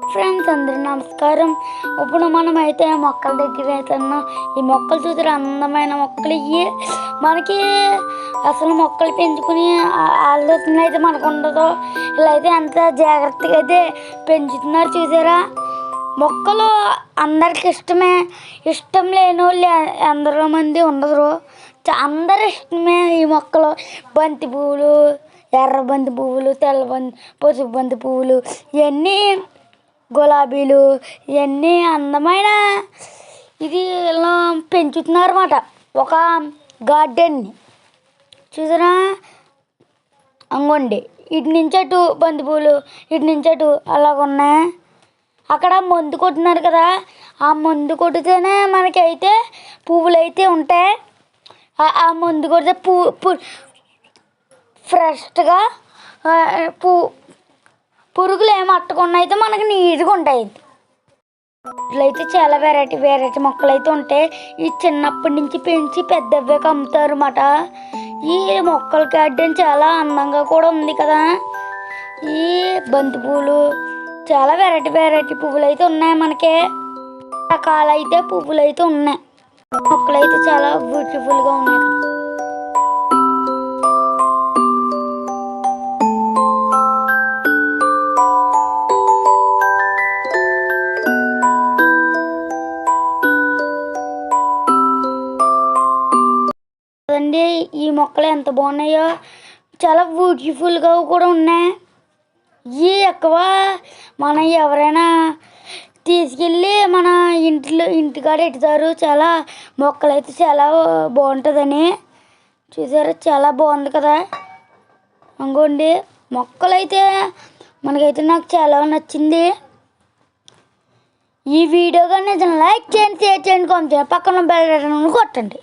Friends అందరి నమస్కారం. ఇప్పుడు మనమైతే మొక్కల దగ్గర వెళ్తున్నాం. ఈ మొక్కలు చూసారు అందమైన మొక్కలు ఇవి మనకి అసలు మొక్కలు పెంచుకుని ఆలోచన అయితే మనకు ఉండదు. ఇలా అయితే ఎంత జాగ్రత్తగా అయితే పెంచుతున్నారు చూసారా? మొక్కలు అందరికి ఇష్టమే. ఇష్టం లేని వాళ్ళు ఎందరో మంది ఉండరు. చ- అందరి ఇష్టమే ఈ మొక్కలు. బంతి పువ్వులు ఎర్ర బంతి పువ్వులు తెల్ల బంతి పసుపు బంతి పువ్వులు ఇవన్నీ గులాబీలు ఇవన్నీ అందమైన ఇది ఇలా పెంచుతున్నారు ఒక గార్డెన్ని చూసారా? అంగండి. ఇటు నుంచి అటు బంతిపూలు ఇటు నుంచి అటు అలాగ ఉన్నాయి అక్కడ మందు కొట్టినారు కదా ఆ మందు కొట్టితేనే మనకైతే పువ్వులు అయితే ఉంటాయి. ఆ- మందు కొడితే పువ్వు పు ఫ్రెష్గా పూ పురుగులు ఏమి అట్టకుండా అయితే మనకి నీట్గా ఉంటాయి. ఇట్లయితే చాలా వెరైటీ వెరైటీ మొక్కలు అయితే ఉంటాయి. ఈ చిన్నప్పటి నుంచి పెంచి పెద్దవ్వాక అమ్ముతారు అన్నమాట ఈ మొక్కల గార్డెన్ చాలా అందంగా కూడా ఉంది కదా. ఈ బంతి పువ్వులు చాలా వెరైటీ వెరైటీ పువ్వులు అయితే ఉన్నాయి మనకి. రకాలైతే పువ్వులు అయితే ఉన్నాయి. మొక్కలు అయితే చాలా బ్యూటిఫుల్గా ఉన్నాయి. చూడండి ఈ మొక్కలు ఎంత బాగున్నాయో. చాలా బ్యూటిఫుల్గా కూడా ఉన్నాయి. ఇవి ఎక్కువ మనం ఎవరైనా తీసుకెళ్ళి మన ఇంట్లో ఇంటికాడ ఎట్టుతారు చాలా మొక్కలు అయితే చాలా బాగుంటుందని. చూసారా చాలా బాగుంది కదా. అనుకోండి మొక్కలు అయితే మనకైతే నాకు చాలా నచ్చింది. ఈ వీడియో కానీ లైక్ చేయండి షేర్ చేయండి కామెంట్ చేయండి. పక్కన బెల్ కొట్టండి.